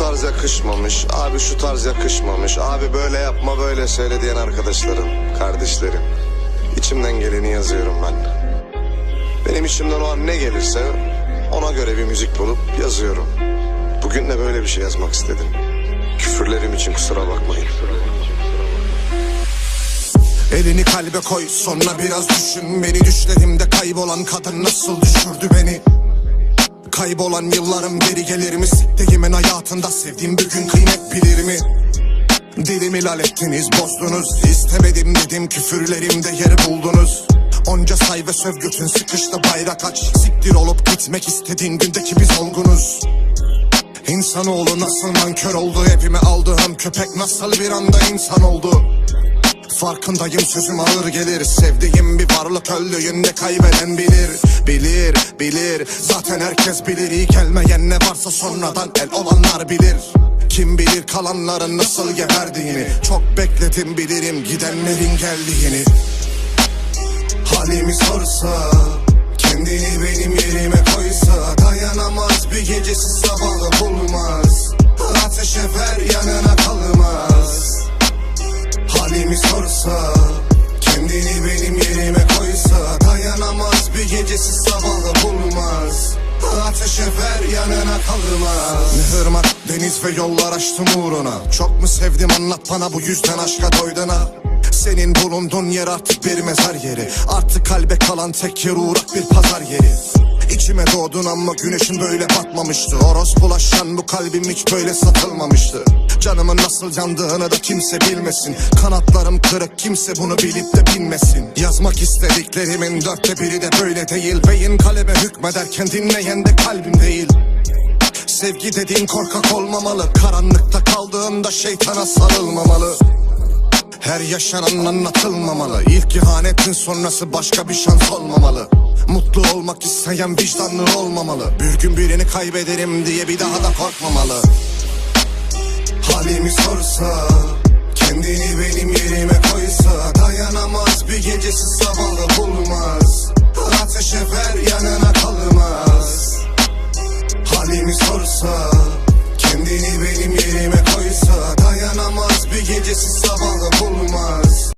tarz yakışmamış, abi şu tarz yakışmamış, abi böyle yapma böyle söyle diyen arkadaşlarım, kardeşlerim. İçimden geleni yazıyorum ben. Benim içimden o an ne gelirse ona göre bir müzik bulup yazıyorum. Bugün de böyle bir şey yazmak istedim. Küfürlerim için kusura bakmayın. Elini kalbe koy sonra biraz düşün Beni düşlerimde kaybolan kadın nasıl düşürdü beni Kaybolan yıllarım geri gelir mi? Siktiğimin hayatında sevdiğim bir gün kıymet bilir mi? Dilimi lal ettiniz bozdunuz. İstemedim dedim küfürlerimde yer buldunuz. Onca say ve söv götün sıkıştı bayrak aç. Siktir olup gitmek istediğin gündeki biz olgunuz. İnsanoğlu nasıl nankör oldu? Evime aldığım köpek nasıl bir anda insan oldu? Farkındayım sözüm ağır gelir. Sevdiğim bir varlık öldüğünde kaybeden bilir. Bilir, bilir Zaten herkes bilir iyi gelmeyen ne varsa sonradan el olanlar bilir. Kim bilir kalanların nasıl geberdiğini. Çok bekledim bilirim gidenlerin geldiğini. Halimi sorsa Kendini benim yerime koysa Dayanamaz bir gecesi sabahı Bir gecesi sabahı bulmaz. Ateşe ver yanına kalmaz Ne ırmak deniz ve yollar açtım uğruna. Çok mu sevdim anlat bana bu yüzden aşka doydun ha senin bulunduğun yer artık bir mezar yeri. Artık kalbe kalan tek yer uğrak bir pazar yeri İçime doğdun ama güneşin böyle batmamıştı. Orospulaşan bu kalbim hiç böyle satılmamıştı. Canımın nasıl yandığını da kimse bilmesin. Kanatlarım kırık kimse bunu bilip de bilmesin. Yazmak istediklerimin dörtte biri de böyle değil. Beyin kaleme hükmederken dinleyen de kalbim değil. Sevgi dediğin korkak olmamalı. Karanlıkta kaldığında şeytana sarılmamalı. Her yaşanan anlatılmamalı. İlk ihanetin sonrası başka bir şans olmamalı mutlu olmak isteyen vicdanlı olmamalı. Bir gün birini kaybederim diye bir daha da korkmamalı. Halimi sorsa Kendini benim yerime koysa Dayanamaz bir gecesi sabahı bulmaz. Ateşe ver yanına kalmaz. Halimi sorsa Kendini benim yerime koysa Dayanamaz bir gecesi sabahı